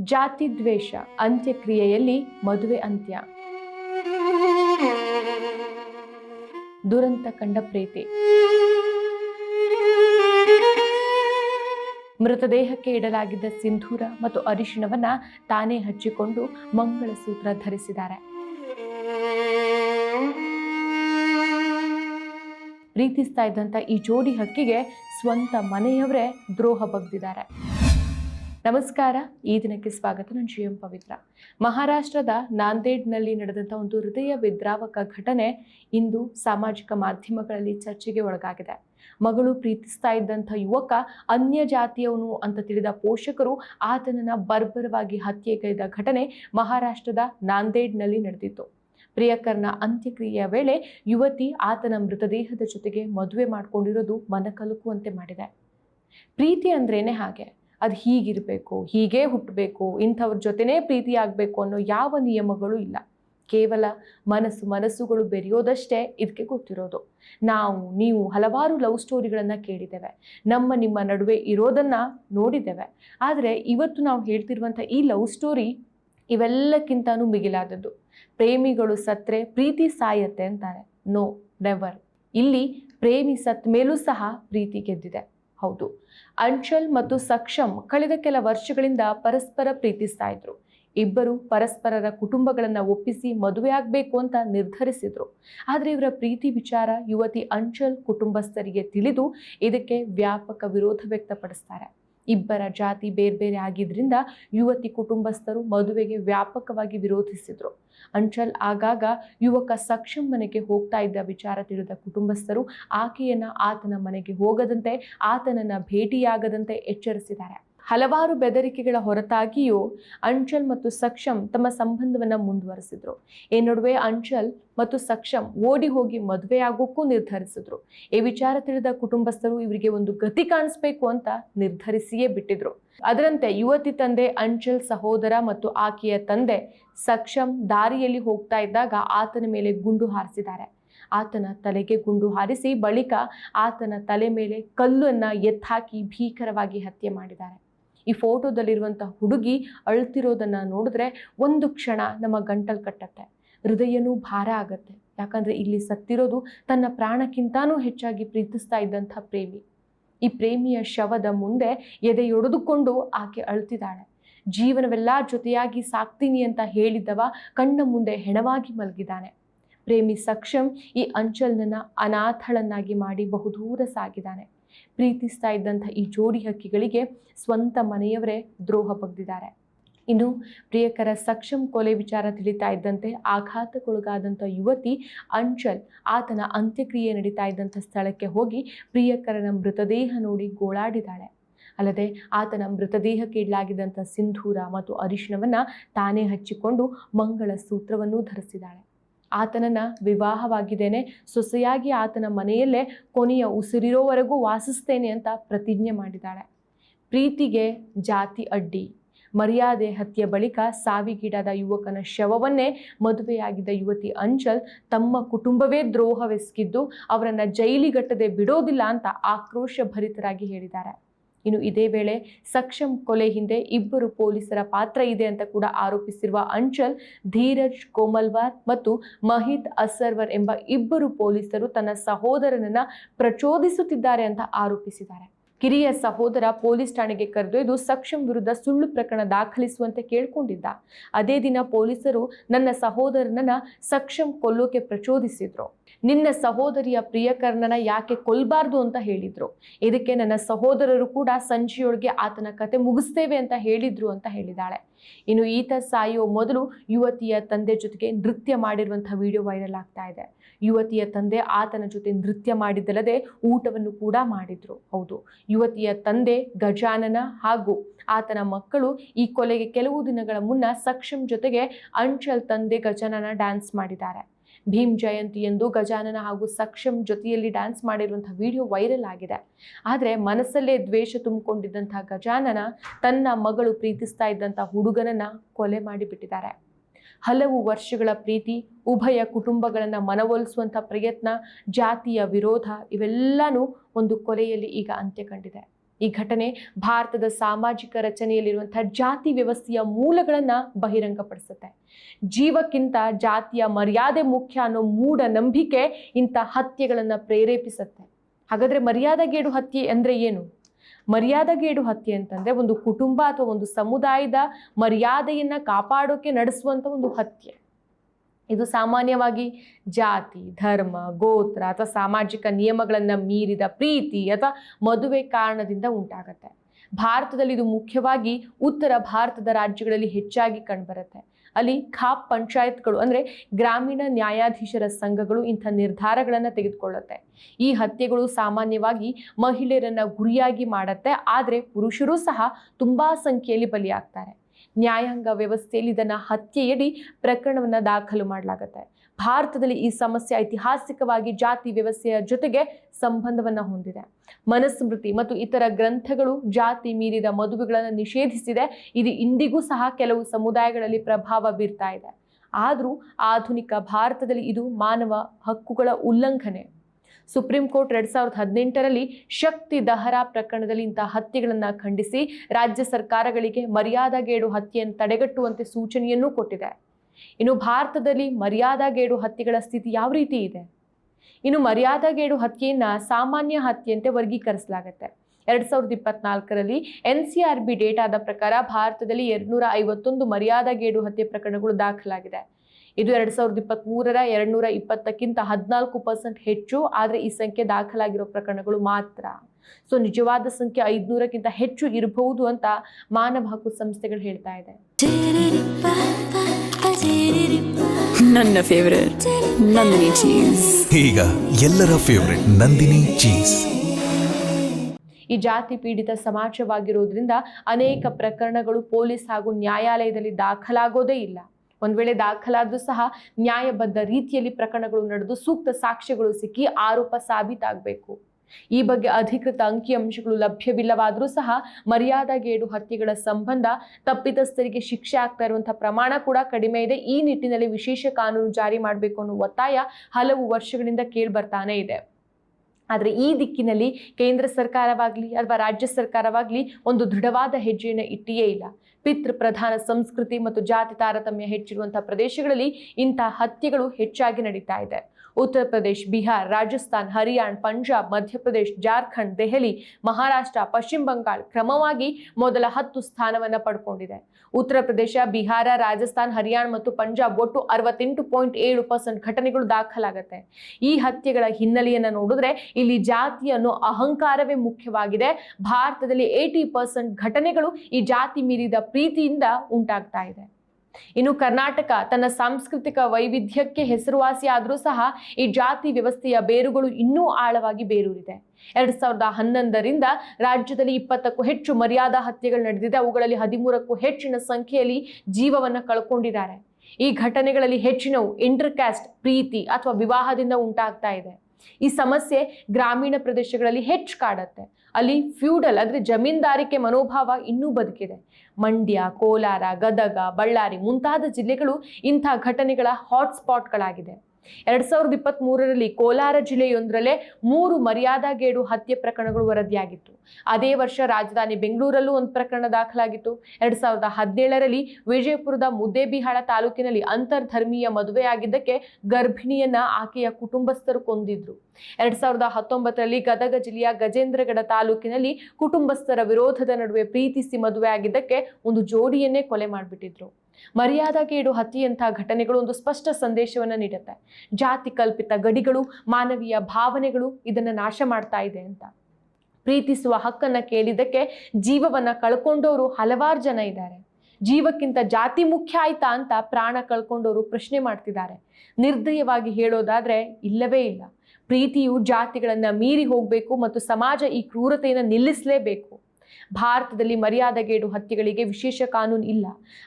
ಜಾತಿ ದ್ವೇಷ ಅಂತ್ಯಕ್ರಿಯೆಯಲ್ಲಿ ಮದುವೆ ಅಂತ್ಯ. ದುರಂತ ಕಂಡ ಪ್ರೀತಿ. ಮೃತದೇಹಕ್ಕೆ ಇಡಲಾಗಿದ್ದ ಸಿಂಧೂರ ಮತ್ತು ಅರಿಶಿಣವನ್ನ ತಾನೇ ಹಚ್ಚಿಕೊಂಡು ಮಂಗಳಸೂತ್ರ ಧರಿಸಿದ್ದಾರೆ. ಪ್ರೀತಿಸ್ತಾ ಇದ್ದಂಥ ಈ ಜೋಡಿ ಹಕ್ಕಿಗೆ ಸ್ವಂತ ಮನೆಯವರೇ ದ್ರೋಹ ಬಗ್ದಿದ್ದಾರೆ. ನಮಸ್ಕಾರ. ಈ ದಿನಕ್ಕೆ ಸ್ವಾಗತ. ನಾನು ಶ್ರೀಯಂ ಪವಿತ್ರ. ಮಹಾರಾಷ್ಟ್ರದ ನಾಂದೇಡ್ನಲ್ಲಿ ನಡೆದಂಥ ಒಂದು ಹೃದಯ ವಿದ್ರಾವಕ ಘಟನೆ ಇಂದು ಸಾಮಾಜಿಕ ಮಾಧ್ಯಮಗಳಲ್ಲಿ ಚರ್ಚೆಗೆ ಒಳಗಾಗಿದೆ. ಮಗಳು ಪ್ರೀತಿಸ್ತಾ ಇದ್ದಂಥ ಯುವಕ ಅನ್ಯ ಜಾತಿಯವನು ಅಂತ ತಿಳಿದ ಪೋಷಕರು ಆತನನ್ನು ಬರ್ಬರವಾಗಿ ಹತ್ಯೆಗೈದ ಘಟನೆ ಮಹಾರಾಷ್ಟ್ರದ ನಾಂದೇಡ್ನಲ್ಲಿ ನಡೆದಿತ್ತು. ಪ್ರಿಯಕರ್ನ ಅಂತ್ಯಕ್ರಿಯೆಯ ವೇಳೆ ಯುವತಿ ಆತನ ಮೃತದೇಹದ ಜೊತೆಗೆ ಮದುವೆ ಮಾಡ್ಕೊಂಡಿರೋದು ಮನಕಲುಕುವಂತೆ ಮಾಡಿದೆ. ಪ್ರೀತಿ ಅಂದ್ರೇನೆ ಹಾಗೆ. ಅದು ಹೀಗಿರಬೇಕು, ಹೀಗೇ ಹುಟ್ಟಬೇಕು, ಇಂಥವ್ರ ಜೊತೆನೇ ಪ್ರೀತಿ ಆಗಬೇಕು ಅನ್ನೋ ಯಾವ ನಿಯಮಗಳು ಇಲ್ಲ. ಕೇವಲ ಮನಸ್ಸು ಮನಸ್ಸುಗಳು ಬೆರೆಯೋದಷ್ಟೇ ಇದಕ್ಕೆ ಗೊತ್ತಿರೋದು. ನಾವು, ನೀವು ಹಲವಾರು ಲವ್ ಸ್ಟೋರಿಗಳನ್ನು ಕೇಳಿದ್ದೇವೆ. ನಮ್ಮ ನಿಮ್ಮ ನಡುವೆ ಇರೋದನ್ನು ನೋಡಿದ್ದೇವೆ. ಆದರೆ ಇವತ್ತು ನಾವು ಹೇಳ್ತಿರುವಂಥ ಈ ಲವ್ ಸ್ಟೋರಿ ಇವೆಲ್ಲಕ್ಕಿಂತನೂ ಮಿಗಿಲಾದದ್ದು. ಪ್ರೇಮಿಗಳು ಸತ್ರೆ ಪ್ರೀತಿ ಸಾಯತ್ತೆ ಅಂತಾರೆ. No, never. ಇಲ್ಲಿ ಪ್ರೇಮಿ ಸತ್ ಮೇಲೂ ಸಹ ಪ್ರೀತಿ ಗೆದ್ದಿದೆ. ಹೌದು. ಅಂಚಲ್ ಮತ್ತು ಸಕ್ಷಮ್ ಕಳೆದ ಕೆಲ ವರ್ಷಗಳಿಂದ ಪರಸ್ಪರ ಪ್ರೀತಿಸ್ತಾ ಇದ್ರು. ಇಬ್ಬರು ಪರಸ್ಪರರ ಕುಟುಂಬಗಳನ್ನು ಒಪ್ಪಿಸಿ ಮದುವೆ ಆಗಬೇಕು ಅಂತ ನಿರ್ಧರಿಸಿದ್ರು. ಆದರೆ ಇವರ ಪ್ರೀತಿ ವಿಚಾರ ಯುವತಿ ಅಂಚಲ್ ಕುಟುಂಬಸ್ಥರಿಗೆ ತಿಳಿದು ಇದಕ್ಕೆ ವ್ಯಾಪಕ ವಿರೋಧ ವ್ಯಕ್ತಪಡಿಸ್ತಾರೆ. ಇಬ್ಬರ ಜಾತಿ ಬೇರೆ ಬೇರೆ ಆಗಿದ್ದರಿಂದ ಯುವತಿ ಕುಟುಂಬಸ್ಥರು ಮದುವೆಗೆ ವ್ಯಾಪಕವಾಗಿ ವಿರೋಧಿಸಿದರು. ಅಂಚಲ್ ಆಗಾಗ ಯುವಕ ಸಕ್ಷಮ್ ಮನೆಗೆ ಹೋಗ್ತಾ ಇದ್ದ ವಿಚಾರ ತಿಳಿದ ಕುಟುಂಬಸ್ಥರು ಆಕೆಯನ್ನ ಆತನ ಮನೆಗೆ ಹೋಗದಂತೆ, ಆತನನ್ನ ಭೇಟಿಯಾಗದಂತೆ ಎಚ್ಚರಿಸಿದ್ದಾರೆ. ಹಲವಾರು ಬೆದರಿಕೆಗಳ ಹೊರತಾಗಿಯೂ ಅಂಚಲ್ ಮತ್ತು ಸಕ್ಷಮ್ ತಮ್ಮ ಸಂಬಂಧವನ್ನು ಮುಂದುವರೆಸಿದ್ರು. ಈ ನಡುವೆ ಅಂಚಲ್ ಮತ್ತು ಸಕ್ಷಮ್ ಓಡಿ ಹೋಗಿ ಮದುವೆಯಾಗೋಕ್ಕೂ ನಿರ್ಧರಿಸಿದ್ರು. ಈ ವಿಚಾರ ತಿಳಿದ ಕುಟುಂಬಸ್ಥರು ಇವರಿಗೆ ಒಂದು ಗತಿ ಕಾಣಿಸ್ಬೇಕು ಅಂತ ನಿರ್ಧರಿಸಿಯೇ ಬಿಟ್ಟಿದ್ರು. ಅದರಂತೆ ಯುವತಿ ತಂದೆ ಅಂಚಲ್ ಸಹೋದರ ಮತ್ತು ಆಕೆಯ ತಂದೆ ಸಕ್ಷಮ್ ದಾರಿಯಲ್ಲಿ ಹೋಗ್ತಾ ಇದ್ದಾಗ ಆತನ ಮೇಲೆ ಗುಂಡು ಹಾರಿಸಿದ್ದಾರೆ. ಆತನ ತಲೆಗೆ ಗುಂಡು ಹಾರಿಸಿ ಬಳಿಕ ಆತನ ತಲೆ ಮೇಲೆ ಕಲ್ಲನ್ನು ಎತ್ತಾಕಿ ಭೀಕರವಾಗಿ ಹತ್ಯೆ ಮಾಡಿದ್ದಾರೆ. ಈ ಫೋಟೋದಲ್ಲಿರುವಂಥ ಹುಡುಗಿ ಅಳ್ತಿರೋದನ್ನು ನೋಡಿದ್ರೆ ಒಂದು ಕ್ಷಣ ನಮ್ಮ ಗಂಟಲು ಕಟ್ಟತ್ತೆ. ಹೃದಯನೂ ಭಾರ ಆಗತ್ತೆ. ಯಾಕಂದರೆ ಇಲ್ಲಿ ಸತ್ತಿರೋದು ತನ್ನ ಪ್ರಾಣಕ್ಕಿಂತಾನೂ ಹೆಚ್ಚಾಗಿ ಪ್ರೀತಿಸ್ತಾ ಇದ್ದಂಥ ಪ್ರೇಮಿ. ಈ ಪ್ರೇಮಿಯ ಶವದ ಮುಂದೆ ಎದೆಯೊಡೆದುಕೊಂಡು ಆಕೆ ಅಳ್ತಿದ್ದಾಳೆ. ಜೀವನವೆಲ್ಲ ಜೊತೆಯಾಗಿ ಸಾಕ್ತೀನಿ ಅಂತ ಹೇಳಿದ್ದವ ಕಣ್ಣ ಮುಂದೆ ಹೆಣವಾಗಿ ಮಲಗಿದ್ದಾನೆ. ಪ್ರೇಮಿ ಸಕ್ಷಮ್ ಈ ಅಂಚಲ್ನನ್ನು ಅನಾಥಳನ್ನಾಗಿ ಮಾಡಿ ಬಹುದೂರ ಸಾಗಿದ್ದಾನೆ. ಪ್ರೀತಿಸ್ತಾ ಇದ್ದಂಥ ಈ ಜೋಡಿ ಹಕ್ಕಿಗಳಿಗೆ ಸ್ವಂತ ಮನೆಯವರೇ ದ್ರೋಹ ಬಗ್ದಿದ್ದಾರೆ ಇನ್ನು ಪ್ರಿಯಕರ ಸಕ್ಷಮ್ ಕೊಲೆ ವಿಚಾರ ತಿಳಿತಾ ಇದ್ದಂತೆ ಆಘಾತಕ್ಕೊಳಗಾದಂಥ ಯುವತಿ ಅಂಚಲ್ ಆತನ ಅಂತ್ಯಕ್ರಿಯೆ ನಡೀತಾ ಇದ್ದಂಥ ಸ್ಥಳಕ್ಕೆ ಹೋಗಿ ಪ್ರಿಯಕರನ ಮೃತದೇಹ ನೋಡಿ ಗೋಳಾಡಿದಾಳೆ. ಅಲ್ಲದೆ ಆತನ ಮೃತದೇಹಕ್ಕೆ ಇಡಲಾಗಿದ್ದಂಥ ಸಿಂಧೂರ ಮತ್ತು ಅರಿಶಿಣವನ್ನು ತಾನೇ ಹಚ್ಚಿಕೊಂಡು ಮಂಗಳ ಸೂತ್ರವನ್ನು ಧರಿಸಿದಾಳೆ. ಆತನನ್ನ ವಿವಾಹವಾಗಿದ್ದೇನೆ. ಸೊಸೆಯಾಗಿ ಆತನ ಮನೆಯಲ್ಲೇ ಕೊನೆಯ ಉಸಿರಿರೋವರೆಗೂ ವಾಸಿಸ್ತೇನೆ ಅಂತ ಪ್ರತಿಜ್ಞೆ ಮಾಡಿದ್ದಾಳೆ. ಪ್ರೀತಿಗೆ ಜಾತಿ ಅಡ್ಡಿ. ಮರ್ಯಾದೆ ಹತ್ಯೆ ಬಳಿಕ ಸಾವಿಗೀಡಾದ ಯುವಕನ ಶವವನ್ನೇ ಮದುವೆಯಾಗಿದ್ದ ಯುವತಿ ಅಂಚಲ್ ತಮ್ಮ ಕುಟುಂಬವೇ ದ್ರೋಹವೆಸಗಿದ್ದು ಅವರನ್ನು ಜೈಲಿಗಟ್ಟದೆ ಬಿಡೋದಿಲ್ಲ ಅಂತ ಆಕ್ರೋಶ ಭರಿತರಾಗಿ ಹೇಳಿದ್ದಾರೆ. ಇನ್ನು ಇದೇ ವೇಳೆ ಸಕ್ಷಮ್ ಕೊಲೆ ಹಿಂದೆ ಇಬ್ಬರು ಪೊಲೀಸರ ಪಾತ್ರ ಇದೆ ಅಂತ ಕೂಡ ಆರೋಪಿಸಿರುವ ಅಂಚಲ್, ಧೀರಜ್, ಕೋಮಲ್ವಾರ್ ಮತ್ತು ಮಹಿತ್ ಅಸರ್ವರ್ ಎಂಬ ಇಬ್ಬರು ಪೊಲೀಸರು ತನ್ನ ಸಹೋದರನನ್ನ ಪ್ರಚೋದಿಸುತ್ತಿದ್ದಾರೆ ಅಂತ ಆರೋಪಿಸಿದ್ದಾರೆ. ಕಿರಿಯ ಸಹೋದರ ಪೊಲೀಸ್ ಠಾಣೆಗೆ ಕರೆದೊಯ್ದು ಸಕ್ಷಮ್ ವಿರುದ್ಧ ಸುಳ್ಳು ಪ್ರಕರಣ ದಾಖಲಿಸುವಂತೆ ಕೇಳಿಕೊಂಡಿದ್ದ. ಅದೇ ದಿನ ಪೊಲೀಸರು ನನ್ನ ಸಹೋದರನನ್ನ ಸಕ್ಷಮ್ ಕೊಲ್ಲೋಕೆ ಪ್ರಚೋದಿಸಿದ್ರು. ನಿನ್ನ ಸಹೋದರಿಯ ಪ್ರಿಯಕರ್ಣನ ಯಾಕೆ ಕೊಲ್ಬಾರ್ದು ಅಂತ ಹೇಳಿದ್ರು. ಇದಕ್ಕೆ ನನ್ನ ಸಹೋದರರು ಕೂಡ ಸಂಜೆಯೊಳಗೆ ಆತನ ಕತೆ ಮುಗಿಸ್ತೇವೆ ಅಂತ ಹೇಳಿದ್ರು ಅಂತ ಹೇಳಿದಾಳೆ. ಇನ್ನು ಈತ ಸಾಯೋ ಮೊದಲು ಯುವತಿಯ ತಂದೆ ಜೊತೆಗೆ ನೃತ್ಯ ಮಾಡಿರುವಂತಹ ವಿಡಿಯೋ ವೈರಲ್ ಆಗ್ತಾ ಇದೆ. ಯುವತಿಯ ತಂದೆ ಆತನ ಜೊತೆ ನೃತ್ಯ ಮಾಡಿದ್ದಲ್ಲದೆ ಊಟವನ್ನು ಕೂಡ ಮಾಡಿದ್ರು. ಹೌದು, ಯುವತಿಯ ತಂದೆ ಗಜಾನನ ಹಾಗೂ ಆತನ ಮಕ್ಕಳು ಈ ಕೊಲೆಗೆ ಕೆಲವು ದಿನಗಳ ಮುನ್ನ ಸಕ್ಷಮ್ ಜೊತೆಗೆ ಅಂಚಲ್ ತಂದೆ ಗಜಾನನ ಡ್ಯಾನ್ಸ್ ಮಾಡಿದ್ದಾರೆ. ಭೀಮ್ ಜಯಂತಿ ಎಂದು ಗಜಾನನ ಹಾಗೂ ಸಕ್ಷಮ್ ಜೊತೆಯಲ್ಲಿ ಡ್ಯಾನ್ಸ್ ಮಾಡಿರುವಂತಹ ವಿಡಿಯೋ ವೈರಲ್ ಆಗಿದೆ. ಆದರೆ ಮನಸ್ಸಲ್ಲೇ ದ್ವೇಷ ತುಂಬಿಕೊಂಡಿದ್ದಂಥ ಗಜಾನನ ತನ್ನ ಮಗಳು ಪ್ರೀತಿಸ್ತಾ ಇದ್ದಂಥ ಹುಡುಗನನ್ನ ಕೊಲೆ ಮಾಡಿಬಿಟ್ಟಿದ್ದಾರೆ. ಹಲವು ವರ್ಷಗಳ ಪ್ರೀತಿ, ಉಭಯ ಕುಟುಂಬಗಳನ್ನು ಮನವೊಲಿಸುವಂಥ ಪ್ರಯತ್ನ, ಜಾತಿಯ ವಿರೋಧ ಇವೆಲ್ಲನೂ ಒಂದು ಕೊಲೆಯಲ್ಲಿ ಈಗ ಅಂತ್ಯ ಕಂಡಿದೆ ಈ ಘಟನೆ ಭಾರತದ ಸಾಮಾಜಿಕ ರಚನೆಯಲ್ಲಿರುವಂತಹ ಜಾತಿ ವ್ಯವಸ್ಥೆಯ ಮೂಲಗಳನ್ನು ಬಹಿರಂಗಪಡಿಸುತ್ತೆ. ಜೀವಕ್ಕಿಂತ ಜಾತಿಯ ಮರ್ಯಾದೆ ಮುಖ್ಯ ಅನ್ನೋ ಮೂಢ ನಂಬಿಕೆ ಇಂಥ ಹತ್ಯೆಗಳನ್ನು ಪ್ರೇರೇಪಿಸುತ್ತೆ. ಹಾಗಾದ್ರೆ ಮರ್ಯಾದಗೇಡು ಹತ್ಯೆ ಅಂದ್ರೆ ಏನು? ಮರ್ಯಾದಗೇಡು ಹತ್ಯೆ ಅಂತಂದ್ರೆ ಒಂದು ಕುಟುಂಬ ಅಥವಾ ಒಂದು ಸಮುದಾಯದ ಮರ್ಯಾದೆಯನ್ನು ಕಾಪಾಡೋಕೆ ನಡೆಸುವಂತ ಒಂದು ಹತ್ಯೆ. ಇದು ಸಾಮಾನ್ಯವಾಗಿ ಜಾತಿ, ಧರ್ಮ, ಗೋತ್ರ ಅಥವಾ ಸಾಮಾಜಿಕ ನಿಯಮಗಳನ್ನು ಮೀರಿದ ಪ್ರೀತಿ ಅಥವಾ ಮದುವೆ ಕಾರಣದಿಂದ ಉಂಟಾಗತ್ತೆ. ಭಾರತದಲ್ಲಿ ಇದು ಮುಖ್ಯವಾಗಿ ಉತ್ತರ ಭಾರತದ ರಾಜ್ಯಗಳಲ್ಲಿ ಹೆಚ್ಚಾಗಿ ಕಂಡುಬರುತ್ತೆ. ಅಲ್ಲಿ ಖಾಪ್ ಪಂಚಾಯತ್ಗಳು ಅಂದರೆ ಗ್ರಾಮೀಣ ನ್ಯಾಯಾಧೀಶರ ಸಂಘಗಳು ಇಂಥ ನಿರ್ಧಾರಗಳನ್ನು ತೆಗೆದುಕೊಳ್ಳುತ್ತೆ. ಈ ಹತ್ಯೆಗಳು ಸಾಮಾನ್ಯವಾಗಿ ಮಹಿಳೆಯರನ್ನು ಗುರಿಯಾಗಿ ಮಾಡುತ್ತೆ, ಆದರೆ ಪುರುಷರು ಸಹ ತುಂಬ ಸಂಖ್ಯೆಯಲ್ಲಿ ಬಲಿಯಾಗ್ತಾರೆ. ನ್ಯಾಯಾಂಗ ವ್ಯವಸ್ಥೆಯಲ್ಲಿ ಇದನ್ನು ಹತ್ಯೆಯಡಿ ಪ್ರಕರಣವನ್ನು ದಾಖಲು ಮಾಡಲಾಗುತ್ತೆ. ಭಾರತದಲ್ಲಿ ಈ ಸಮಸ್ಯೆ ಐತಿಹಾಸಿಕವಾಗಿ ಜಾತಿ ವ್ಯವಸ್ಥೆಯ ಜೊತೆಗೆ ಸಂಬಂಧವನ್ನು ಹೊಂದಿದೆ. ಮನಸ್ಮೃತಿ ಮತ್ತು ಇತರ ಗ್ರಂಥಗಳು ಜಾತಿ ಮೀರಿದ ಮದುವೆಗಳನ್ನು ನಿಷೇಧಿಸಿದೆ. ಇದು ಇಂದಿಗೂ ಸಹ ಕೆಲವು ಸಮುದಾಯಗಳಲ್ಲಿ ಪ್ರಭಾವ ಬೀರ್ತಾ ಇದೆ. ಆದರೂ ಆಧುನಿಕ ಭಾರತದಲ್ಲಿ ಇದು ಮಾನವ ಹಕ್ಕುಗಳ ಉಲ್ಲಂಘನೆ. ಸುಪ್ರೀಂ ಕೋರ್ಟ್ ಎರಡ್ ಸಾವಿರದ ಹದಿನೆಂಟರಲ್ಲಿ ಶಕ್ತಿ ದಹರಾ ಪ್ರಕರಣದಲ್ಲಿ ಇಂತಹ ಹತ್ಯೆಗಳನ್ನು ಖಂಡಿಸಿ ರಾಜ್ಯ ಸರ್ಕಾರಗಳಿಗೆ ಮರ್ಯಾದಗೇಡು ಹತ್ಯೆಯನ್ನು ತಡೆಗಟ್ಟುವಂತೆ ಸೂಚನೆಯನ್ನೂ ಕೊಟ್ಟಿದೆ. ಇನ್ನು ಭಾರತದಲ್ಲಿ ಮರ್ಯಾದಗೇಡು ಹತ್ಯೆಗಳ ಸ್ಥಿತಿ ಯಾವ ರೀತಿ ಇದೆ? ಇನ್ನು ಮರ್ಯಾದಗೇಡು ಹತ್ಯೆಯನ್ನ ಸಾಮಾನ್ಯ ಹತ್ಯೆಯಂತೆ ವರ್ಗೀಕರಿಸಲಾಗುತ್ತೆ. ಎರಡ್ ಸಾವಿರದ ಇಪ್ಪತ್ನಾಲ್ಕರಲ್ಲಿ ಎನ್ ಸಿ ಆರ್ ಬಿ ಡೇಟಾದ ಪ್ರಕಾರ ಭಾರತದಲ್ಲಿ ಎರಡ್ನೂರ ಐವತ್ತೊಂದು ಮರ್ಯಾದಗೇಡು ಹತ್ಯೆ ಪ್ರಕರಣಗಳು ದಾಖಲಾಗಿದೆ. ಇದು ಎರಡ್ ಸಾವಿರದ ಇಪ್ಪತ್ತ್ ಮೂರರ ಎರಡ್ನೂರ ಇಪ್ಪತ್ತಕ್ಕಿಂತ ಹದಿನಾಲ್ಕು ಪರ್ಸೆಂಟ್ ಹೆಚ್ಚು ಆದರೆ ಈ ಸಂಖ್ಯೆ ದಾಖಲಾಗಿರೋ ಪ್ರಕರಣಗಳು ಮಾತ್ರ. ಸೊ ನಿಜವಾದ ಸಂಖ್ಯೆ ಐದುನೂರಕ್ಕಿಂತ ಹೆಚ್ಚು ಇರಬಹುದು ಅಂತ ಮಾನವ ಹಕ್ಕು ಸಂಸ್ಥೆಗಳು ಹೇಳ್ತಾ ಇದೆ. ನನ್ನ ಫೇವರೇಟ್ ನಂದಿನಿ ಚೀಸ್ ಈಗ ಎಲ್ಲರ ಫೇವರೆಟ್ ನಂದಿನಿ ಚೀಸ್ ಈ ಜಾತಿ ಪೀಡಿತ ಸಮಾಜವಾಗಿರೋದ್ರಿಂದ ಅನೇಕ ಪ್ರಕರಣಗಳು ಪೊಲೀಸ್ ಹಾಗೂ ನ್ಯಾಯಾಲಯದಲ್ಲಿ ದಾಖಲಾಗೋದೇ ಇಲ್ಲ. ಒಂದ್ ವೇಳೆ ದಾಖಲಾದ್ರೂ ಸಹ ನ್ಯಾಯಬದ್ಧ ರೀತಿಯಲ್ಲಿ ಪ್ರಕರಣಗಳು ನಡೆದು ಸೂಕ್ತ ಸಾಕ್ಷ್ಯಗಳು ಸಿಕ್ಕಿ ಆರೋಪ ಸಾಬೀತಾಗಬೇಕು. ಈ ಬಗ್ಗೆ ಅಧಿಕೃತ ಅಂಕಿಅಂಶಗಳು ಲಭ್ಯವಿಲ್ಲವಾದರೂ ಸಹ ಮರ್ಯಾದಗೇಡು ಹತ್ಯೆಗಳ ಸಂಬಂಧ ತಪ್ಪಿತಸ್ಥರಿಗೆ ಶಿಕ್ಷೆ ಆಗ್ತಾ ಇರುವಂತಹ ಪ್ರಮಾಣ ಕೂಡ ಕಡಿಮೆ ಇದೆ. ಈ ನಿಟ್ಟಿನಲ್ಲಿ ವಿಶೇಷ ಕಾನೂನು ಜಾರಿ ಮಾಡಬೇಕು ಅನ್ನೋ ಒತ್ತಾಯ ಹಲವು ವರ್ಷಗಳಿಂದ ಕೇಳ್ಬರ್ತಾನೆ ಇದೆ. ಆದರೆ ಈ ದಿಕ್ಕಿನಲ್ಲಿ ಕೇಂದ್ರ ಸರ್ಕಾರವಾಗಲಿ ಅಥವಾ ರಾಜ್ಯ ಸರ್ಕಾರವಾಗಲಿ ಒಂದು ದೃಢವಾದ ಹೆಜ್ಜೆಯನ್ನು ಇಟ್ಟಿಯೇ ಇಲ್ಲ. ಪಿತೃ ಪ್ರಧಾನ ಸಂಸ್ಕೃತಿ ಮತ್ತು ಜಾತಿ ತಾರತಮ್ಯ ಹೆಚ್ಚಿರುವಂತಹ ಪ್ರದೇಶಗಳಲ್ಲಿ ಇಂತಹ ಹತ್ಯೆಗಳು ಹೆಚ್ಚಾಗಿ ನಡೀತಾ ಇದೆ. ಉತ್ತರ ಪ್ರದೇಶ್, ಬಿಹಾರ್, ರಾಜಸ್ಥಾನ್, ಹರಿಯಾಣ, ಪಂಜಾಬ್ ಮಧ್ಯಪ್ರದೇಶ ಜಾರ್ಖಂಡ್, ದೆಹಲಿ, ಮಹಾರಾಷ್ಟ್ರ, ಪಶ್ಚಿಮ ಬಂಗಾಳ ಕ್ರಮವಾಗಿ ಮೊದಲ ಹತ್ತು ಸ್ಥಾನವನ್ನು ಪಡ್ಕೊಂಡಿದೆ. ಉತ್ತರ ಪ್ರದೇಶ, ಬಿಹಾರ, ರಾಜಸ್ಥಾನ್, ಹರಿಯಾಣ ಮತ್ತು ಪಂಜಾಬ್ ಒಟ್ಟು ಅರವತ್ತೆಂಟು ಪಾಯಿಂಟ್ ಏಳು ಪರ್ಸೆಂಟ್ ಘಟನೆಗಳು ದಾಖಲಾಗುತ್ತೆ. ಈ ಹತ್ಯೆಗಳ ಹಿನ್ನೆಲೆಯನ್ನು ನೋಡಿದ್ರೆ ಇಲ್ಲಿ ಜಾತಿಯನ್ನು ಅಹಂಕಾರವೇ ಮುಖ್ಯವಾಗಿದೆ. ಭಾರತದಲ್ಲಿ ಏಯ್ಟಿ ಪರ್ಸೆಂಟ್ ಘಟನೆಗಳು ಈ ಜಾತಿ ಮೀರಿದ ಪ್ರೀತಿಯಿಂದ ಉಂಟಾಗ್ತಾ ಇದೆ. ಇನ್ನು ಕರ್ನಾಟಕ ತನ್ನ ಸಾಂಸ್ಕೃತಿಕ ವೈವಿಧ್ಯಕ್ಕೆ ಹೆಸರುವಾಸಿಯಾದರೂ ಸಹ ಈ ಜಾತಿ ವ್ಯವಸ್ಥೆಯ ಬೇರುಗಳು ಇನ್ನೂ ಆಳವಾಗಿ ಬೇರೂರಿದೆ. ಎರಡ್ ಸಾವಿರದ ಹನ್ನೊಂದರಿಂದ ರಾಜ್ಯದಲ್ಲಿ ಇಪ್ಪತ್ತಕ್ಕೂ ಹೆಚ್ಚು ಮರ್ಯಾದಾ ಹತ್ಯೆಗಳು ನಡೆದಿದೆ. ಅವುಗಳಲ್ಲಿ ಹದಿಮೂರಕ್ಕೂ ಹೆಚ್ಚಿನ ಸಂಖ್ಯೆಯಲ್ಲಿ ಜೀವವನ್ನು ಕಳ್ಕೊಂಡಿದ್ದಾರೆ. ಈ ಘಟನೆಗಳಲ್ಲಿ ಹೆಚ್ಚಿನವು ಇಂಟರ್ ಕ್ಯಾಸ್ಟ್ ಪ್ರೀತಿ ಅಥವಾ ವಿವಾಹದಿಂದ ಉಂಟಾಗ್ತಾ ಇದೆ. ಈ ಸಮಸ್ಯೆ ಗ್ರಾಮೀಣ ಪ್ರದೇಶಗಳಲ್ಲಿ ಹೆಚ್ಚು ಕಾಡತ್ತೆ. ಅಲ್ಲಿ ಫ್ಯೂಡಲ್ ಅಂದರೆ ಜಮೀನ್ದಾರಿಕೆ ಮನೋಭಾವ ಇನ್ನೂ ಬದುಕಿದೆ. ಮಂಡ್ಯ, ಕೋಲಾರ, ಗದಗ, ಬಳ್ಳಾರಿ ಮುಂತಾದ ಜಿಲ್ಲೆಗಳು ಇಂಥ ಘಟನೆಗಳ ಹಾಟ್ಸ್ಪಾಟ್ಗಳಾಗಿದೆ ಎರಡ್ ಸಾವಿರದ ಇಪ್ಪತ್ತ್ ಮೂರರಲ್ಲಿ ಕೋಲಾರ ಜಿಲ್ಲೆಯೊಂದರಲ್ಲೇ ಮೂರು ಮರ್ಯಾದಗೇಡು ಹತ್ಯೆ ಪ್ರಕರಣಗಳು ವರದಿಯಾಗಿತ್ತು. ಅದೇ ವರ್ಷ ರಾಜಧಾನಿ ಬೆಂಗಳೂರಲ್ಲೂ ಒಂದು ಪ್ರಕರಣ ದಾಖಲಾಗಿತ್ತು. ಎರಡ್ ಸಾವಿರದ ಹದಿನೇಳರಲ್ಲಿ ವಿಜಯಪುರದ ಮುದ್ದೇಬಿಹಾಳ ತಾಲೂಕಿನಲ್ಲಿ ಅಂತರ್ಧರ್ಮೀಯ ಮದುವೆಯಾಗಿದ್ದಕ್ಕೆ ಗರ್ಭಿಣಿಯನ್ನ ಆಕೆಯ ಕುಟುಂಬಸ್ಥರು ಕೊಂದಿದ್ರು. ಎರಡ್ ಸಾವಿರದ ಹತ್ತೊಂಬತ್ತರಲ್ಲಿ ಗದಗ ಜಿಲ್ಲೆಯ ಗಜೇಂದ್ರಗಡ ತಾಲೂಕಿನಲ್ಲಿ ಕುಟುಂಬಸ್ಥರ ವಿರೋಧದ ನಡುವೆ ಪ್ರೀತಿಸಿ ಮದುವೆಯಾಗಿದ್ದಕ್ಕೆ ಒಂದು ಜೋಡಿಯನ್ನೇ ಕೊಲೆ ಮಾಡಿಬಿಟ್ಟಿದ್ರು. ಮರ್ಯಾದಗೇಡು ಹತ್ಯೆಯಂತಹ ಘಟನೆಗಳು ಒಂದು ಸ್ಪಷ್ಟ ಸಂದೇಶವನ್ನು ನೀಡುತ್ತೆ. ಜಾತಿ ಕಲ್ಪಿತ ಗಡಿಗಳು, ಮಾನವೀಯ ಭಾವನೆಗಳು ಇದನ್ನು ನಾಶ ಮಾಡ್ತಾ ಇದೆ ಅಂತ. ಪ್ರೀತಿಸುವ ಹಕ್ಕನ್ನ ಕೇಳಿದ್ದಕ್ಕೆ ಜೀವವನ್ನ ಕಳ್ಕೊಂಡವರು ಹಲವಾರು ಜನ ಇದ್ದಾರೆ. ಜೀವಕ್ಕಿಂತ ಜಾತಿ ಮುಖ್ಯ ಆಯ್ತಾ ಅಂತ ಪ್ರಾಣ ಕಳ್ಕೊಂಡವರು ಪ್ರಶ್ನೆ ಮಾಡ್ತಿದ್ದಾರೆ. ನಿರ್ದಯವಾಗಿ ಹೇಳೋದಾದ್ರೆ ಇಲ್ಲವೇ ಇಲ್ಲ. ಪ್ರೀತಿಯು ಜಾತಿಗಳನ್ನ ಮೀರಿ ಹೋಗಬೇಕು ಮತ್ತು ಸಮಾಜ ಈ ಕ್ರೂರತೆಯನ್ನು ನಿಲ್ಲಿಸಲೇಬೇಕು. ಭಾರತದಲ್ಲಿ ಮರ್ಯಾದಗೇಡು ಹತ್ಯೆಗಳಿಗೆ ವಿಶೇಷ ಕಾನೂನು ಇಲ್ಲ.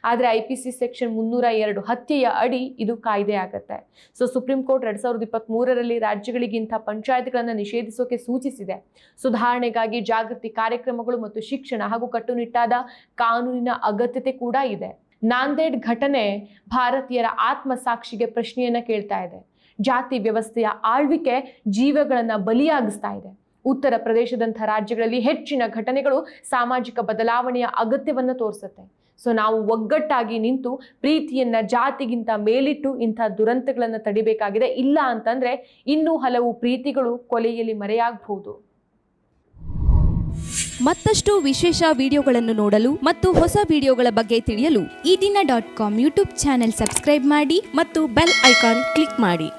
ಆದರೆ ಐ ಪಿ ಸಿ ಸೆಕ್ಷನ್ ಮುನ್ನೂರ ಎರಡು ಹತ್ಯೆಯ ಅಡಿ ಇದು ಕಾಯ್ದೆ ಆಗುತ್ತೆ. ಸೊ ಸುಪ್ರೀಂ ಕೋರ್ಟ್ ಎರಡ್ ಸಾವಿರದ ಇಪ್ಪತ್ತ್ ಮೂರರಲ್ಲಿ ರಾಜ್ಯಗಳಿಗೆ ಇಂಥ ಪಂಚಾಯತ್ಗಳನ್ನು ನಿಷೇಧಿಸೋಕೆ ಸೂಚಿಸಿದೆ. ಸುಧಾರಣೆಗಾಗಿ ಜಾಗೃತಿ ಕಾರ್ಯಕ್ರಮಗಳು ಮತ್ತು ಶಿಕ್ಷಣ ಹಾಗೂ ಕಟ್ಟುನಿಟ್ಟಾದ ಕಾನೂನಿನ ಅಗತ್ಯತೆ ಕೂಡ ಇದೆ. ನಾಂದೇಡ್ ಘಟನೆ ಭಾರತೀಯರ ಆತ್ಮಸಾಕ್ಷಿಗೆ ಪ್ರಶ್ನೆಯನ್ನು ಕೇಳ್ತಾ ಇದೆ. ಜಾತಿ ವ್ಯವಸ್ಥೆಯ ಆಳ್ವಿಕೆ ಜೀವಗಳನ್ನು ಬಲಿಯಾಗಿಸ್ತಾ ಇದೆ. ಉತ್ತರ ಪ್ರದೇಶದಂಥ ರಾಜ್ಯಗಳಲ್ಲಿ ಹೆಚ್ಚಿನ ಘಟನೆಗಳು ಸಾಮಾಜಿಕ ಬದಲಾವಣೆಯ ಅಗತ್ಯವನ್ನು ತೋರಿಸುತ್ತೆ. ಸೊ ನಾವು ಒಗ್ಗಟ್ಟಾಗಿ ನಿಂತು ಪ್ರೀತಿಯನ್ನ ಜಾತಿಗಿಂತ ಮೇಲಿಟ್ಟು ಇಂಥ ದುರಂತಗಳನ್ನು ತಡಿಬೇಕಾಗಿದೆ. ಇಲ್ಲ ಅಂತಂದ್ರೆ ಇನ್ನೂ ಹಲವು ಪ್ರೀತಿಗಳು ಕೊಲೆಯಲ್ಲಿ ಮರೆಯಾಗಬಹುದು ಮತ್ತಷ್ಟು ವಿಶೇಷ ವಿಡಿಯೋಗಳನ್ನು ನೋಡಲು ಮತ್ತು ಹೊಸ ವಿಡಿಯೋಗಳ ಬಗ್ಗೆ ತಿಳಿಯಲು ಈ ದಿನ dot com YouTube channel subscribe ಮಾಡಿ ಮತ್ತು ಬೆಲ್ ಐಕಾನ್ ಕ್ಲಿಕ್ ಮಾಡಿ.